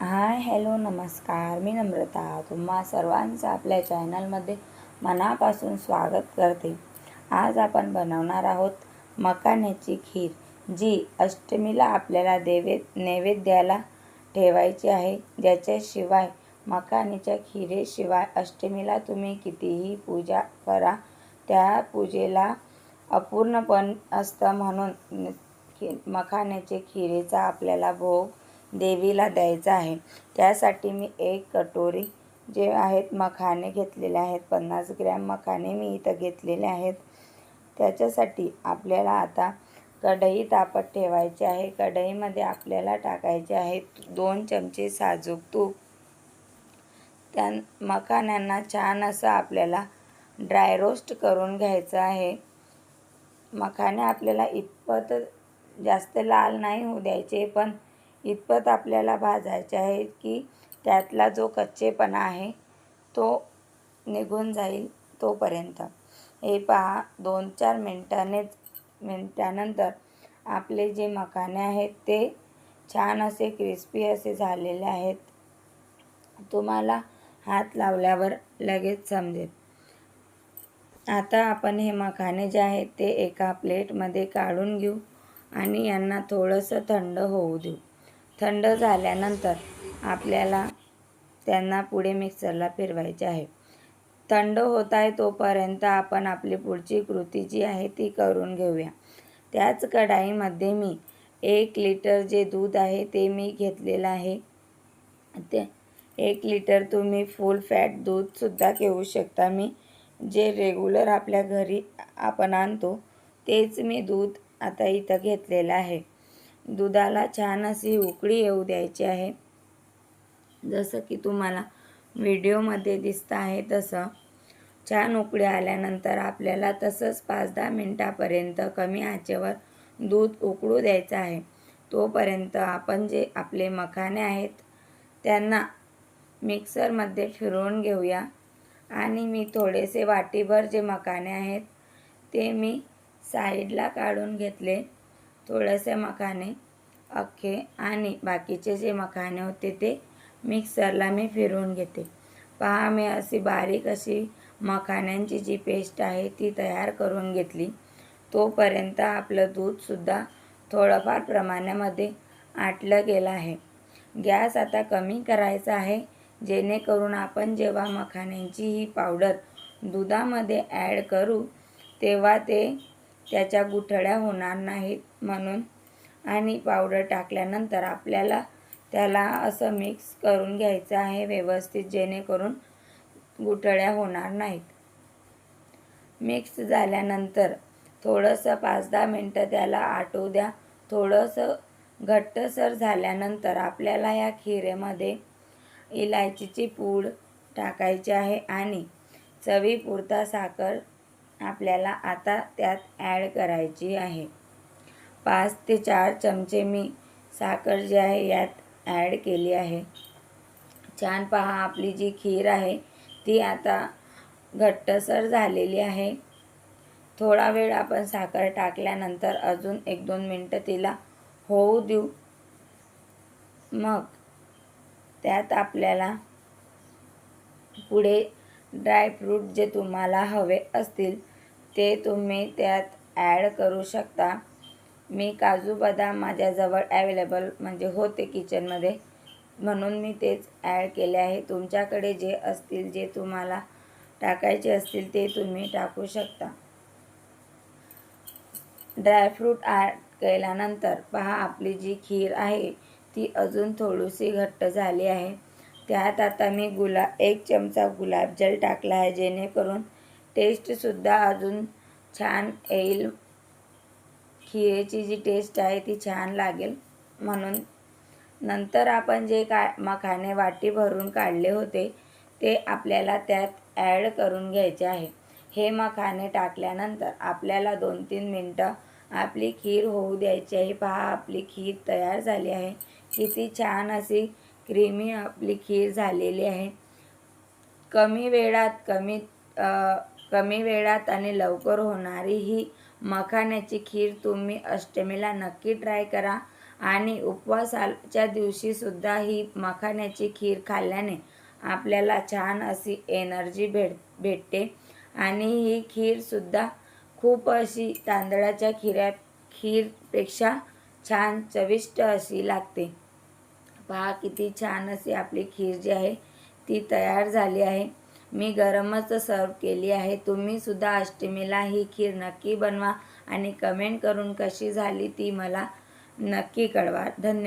Hi hello नमस्कार. मी नम्रता. तुम्हा सर्वांचं आपल्या चॅनलमध्ये मनापासून स्वागत करते. आज आपण बनवणार आहोत मकाण्याची खीर जी अष्टमीला आपल्याला देवे नैवेद्याला ठेवायची आहे. ज्याच्याशिवाय मकानीच्या खिरेशिवाय अष्टमीला तुम्ही कितीही पूजा करा त्या पूजेला अपूर्णपण असतं म्हणून खी मखाण्याचे खिरेचा आपल्याला भोग देवीला द्यायचा आहे. त्यासाठी मी एक कटोरी जे आहेत मखाने घेतलेले आहेत. पन्नास ग्रॅम मखाने मी इथं घेतलेले आहेत. त्याच्यासाठी आपल्याला आता कढई तापत ठेवायची आहे. कढईमध्ये आपल्याला टाकायचे आहे दोन चमचे साजूक तूप. त्या मखाण्यांना छान असं आपल्याला ड्राय रोस्ट करून घ्यायचं आहे. मखाणे आपल्याला इतपत जास्त लाल नाही होऊ द्यायचे पण इतपत आपल्याला भाजायचे आहे की त्यातला जो कच्चेपणा आहे तो निघून जाईल तोपर्यंत. हे पहा दोन चार मिनटानेच मिनटानंतर आपले जे मखाने आहेत ते छान असे क्रिस्पी असे झालेले आहेत. तुम्हाला हात लावल्यावर लगेच समजेल. आता आपण हे मखाने जे आहेत ते एका प्लेटमध्ये काढून घेऊ आणि यांना थोडंसं थंड होऊ देऊ. थंड झाल्यानंतर आपल्याला त्यांना पुढे मिक्सरला फिरवायचे आहे. थंड होत आहे तोपर्यंत आपण आपली पुढची कृती जी आहे ती करून घेऊया. त्याच कढाईमध्ये मी एक लिटर जे दूध आहे ते मी घेतलेलं आहे. ते एक लिटर तुम्ही फुल फॅट दूधसुद्धा घेऊ शकता. मी जे रेग्युलर आपल्या घरी आपण आणतो तेच मी दूध आता इथं घेतलेलं आहे. दुधाला छान अशी उकळी येऊ द्यायची आहे. जसं की तुम्हाला व्हिडिओमध्ये दिसतं आहे तसं. छान उकळी आल्यानंतर आपल्याला तसंच पाच दहा मिनटापर्यंत कमी आचेवर दूध उकळू द्यायचं आहे. तोपर्यंत आपण जे आपले मखाने आहेत त्यांना मिक्सरमध्ये फिरवून घेऊया. आणि मी थोडेसे वाटीभर जे मखाने आहेत ते मी साईडला काढून घेतले. थोडेसे मखाने अख्खे आणि बाकीचे जे मखाने होते ते मिक्सरला मी फिरवून घेते. पहा मी अशी बारीक अशी मखाण्यांची जी पेस्ट आहे ती तयार करून घेतली. तोपर्यंत आपलं दूधसुद्धा थोडंफार प्रमाणामध्ये आटलं गेलं आहे. गॅस आता कमी करायचा आहे जेणेकरून आपण जेव्हा मखाण्यांची ही पावडर दुधामध्ये ॲड करू तेव्हा ते त्याच्या गुठळ्या होणार नाहीत म्हणून. आणि पावडर टाकल्यानंतर आपल्याला त्याला असं मिक्स करून घ्यायचं आहे व्यवस्थित जेणेकरून गुठळ्या होणार नाहीत. मिक्स झाल्यानंतर थोडंसं पाच दहा मिनटं त्याला आटू द्या. थोडंसं घट्टसर झाल्यानंतर आपल्याला या खिरेमध्ये इलायचीची पूड टाकायची आहे आणि चवीपुरता साखर आपल्याला आता त्यात ॲड करायची आहे. पाच ते चार चमचे मी साखर जी आहे यात ॲड केली आहे. छान पहा आपली जी खीर आहे ती आता घट्टसर झालेली आहे. थोडा वेळ आपण साखर टाकल्यानंतर अजून एक दोन मिनटं तिला होऊ देऊ. मग त्यात आपल्याला पुढे ड्रायफ्रूट जे तुम्हाला हवे असतील ते तुम्ही त्यात ॲड करू शकता. मी काजू बदाम माझ्याजवळ ॲवेलेबल म्हणजे होते किचनमध्ये म्हणून मी तेच ॲड केले आहे. तुमच्याकडे जे असतील जे तुम्हाला टाकायचे असतील ते तुम्ही टाकू शकता. ड्रायफ्रूट ॲड केल्यानंतर पहा आपली जी खीर आहे ती अजून थोडीशी घट्ट झाली आहे. त्यात आता मी गुला एक चमचा गुलाबजल टाकला आहे जेणेकरून टेस्टसुद्धा अजून छान येईल. खिरेची जी टेस्ट आहे ती छान लागेल. म्हणून नंतर आपण जे का मखाने वाटी भरून काढले होते ते आपल्याला त्यात ॲड करून घ्यायचे आहे. हे मखाने टाकल्यानंतर आपल्याला दोन तीन मिनटं आपली खीर होऊ द्यायची आहे. पहा आपली खीर तयार झाली आहे. किती छान अशी क्रीमी आपली खीर झालेली आहे. कमी वेळात कमी कमी वेळात आणि लवकर होणारी ही मखाण्याची खीर तुम्ही अष्टमीला नक्की ट्राय करा. आणि उपवासाच्या दिवशीसुद्धा ही मखाण्याची खीर खाल्ल्याने आपल्याला छान अशी एनर्जी भेट भेटते. आणि ही खीरसुद्धा खूप अशी तांदळाच्या खिऱ्या खीरपेक्षा छान चविष्ट अशी लागते. पहा किती छान अशी आपली खीर जी आहे ती तयार झाली आहे. मी गरमच सर्व केली आहे. तुम्ही सुद्धा अष्टमीला ही खीर नक्की बनवा आणि कमेंट करून कशी झाली ती मला नक्की कळवा. धन्यवाद.